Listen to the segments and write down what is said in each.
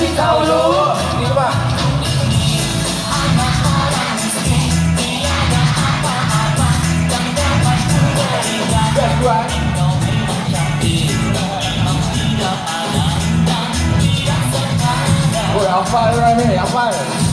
xin thao lúa đi các bạn Đẹp quá Ôi áo phai ra đây, áo phai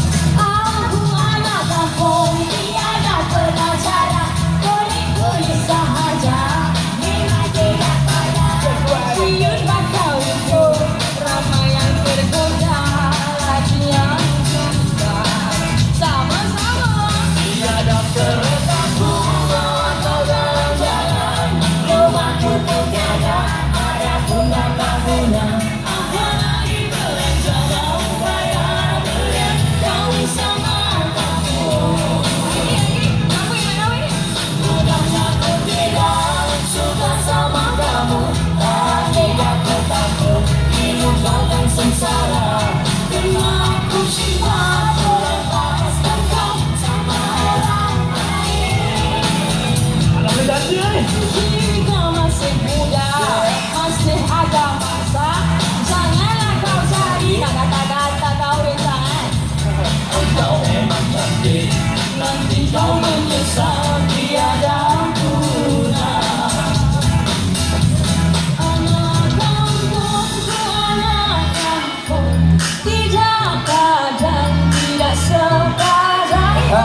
Ha,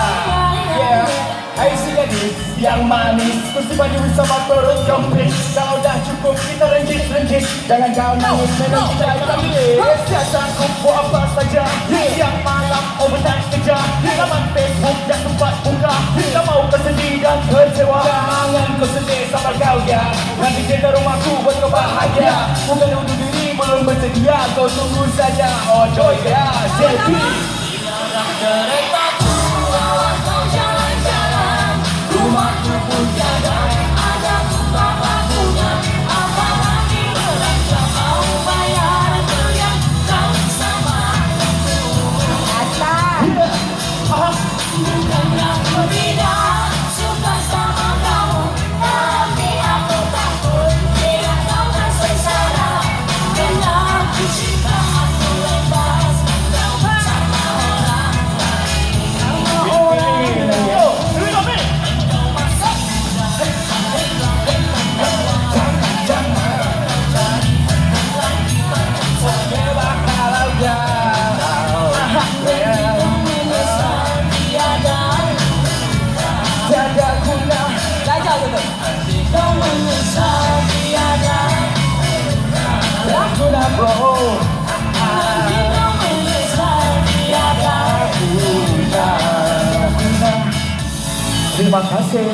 yeah. Hai si gadis yang manis Kursi baju sama perut komplit. Kau dah cukup kita renjit-renjit Jangan kau nangis memang kita tak Siasat kumpul apa saja. Yang malam overnight kerja. Laman Facebook dan tempat buka. Tak mau bersedih dan kecewa. Jangan kau sedih sama kau ya. Nanti jaga rumahku buat kau bahagia. Bukan untuk diri belum bersedia. Kau tunggu saja. Oh joy ya. Jadi Kereta Terima kasih